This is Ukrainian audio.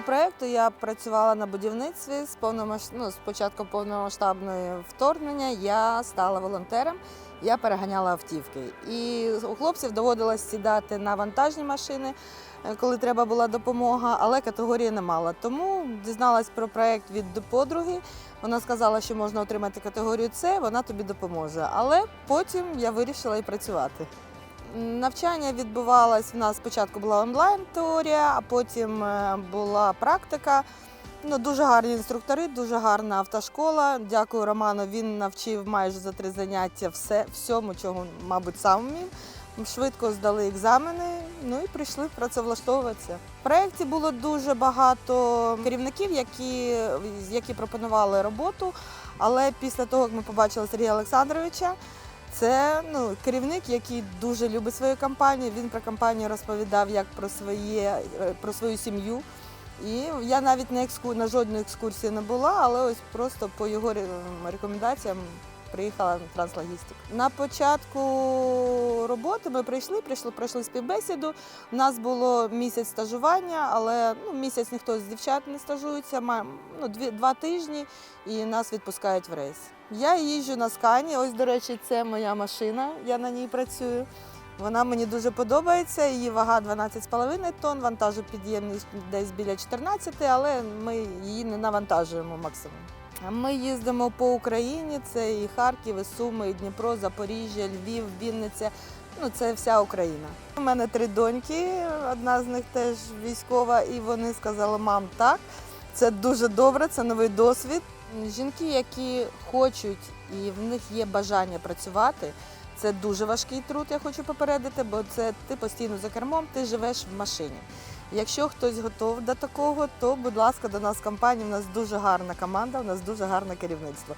проєкту я працювала на будівництві з повномаш... ну, з початку повномасштабної вторгнення. Я стала волонтером. Я переганяла автівки. І у хлопців доводилось сідати на вантажні машини, е, коли треба була допомога, але категорії не мала. Тому дізналась про проєкт від подруги. Вона сказала, що можна отримати категорію С, вона тобі допоможе. Але потім я вирішила і працювати. Навчання відбувалось в нас спочатку була онлайн теорія, а потім е, була практика. Ну, дуже гарні інструктори, дуже гарна автошкола. Дякую Роману. Він навчив майже за три заняття все, всьому, чого, мабуть, сам вмів. Швидко здали екзамени, ну і прийшли працевлаштовуватися. В проєкті було дуже багато керівників, які, які пропонували роботу. Але після того, як ми побачили Сергія Олександровича, це ну, керівник, який дуже любить свою компанію. Він про компанію розповідав як про, своє, е, про свою сім'ю. І я навіть на, екскур... на жодну екскурсію не була, але ось просто по його рекомендаціям приїхала на транслогістику. На початку роботи ми прийшли, прийшли, пройшли співбесіду. У нас було місяць стажування, але ну, місяць ніхто з дівчат не стажується, ма- ну, дві, два тижні і нас відпускають в рейс. Я їжджу на скані. Ось, до речі, це моя машина, я на ній працюю. Вона мені дуже подобається. Її вага 12,5 тонн, вантажопідємність десь біля 14, але ми її не навантажуємо максимум. Ми їздимо по Україні. Це і Харків, і Суми, і Дніпро, Запоріжжя, Львів, Вінниця. Ну, це вся Україна. У мене три доньки, одна з них теж військова, і вони сказали, мам, так, це дуже добре, це новий досвід. Жінки, які хочуть і в них є бажання працювати, це дуже важкий труд, я хочу попередити, бо це ти постійно за кермом, ти живеш в машині. Якщо хтось готов до такого, то будь ласка, до нас в компанії. У нас дуже гарна команда, у нас дуже гарне керівництво.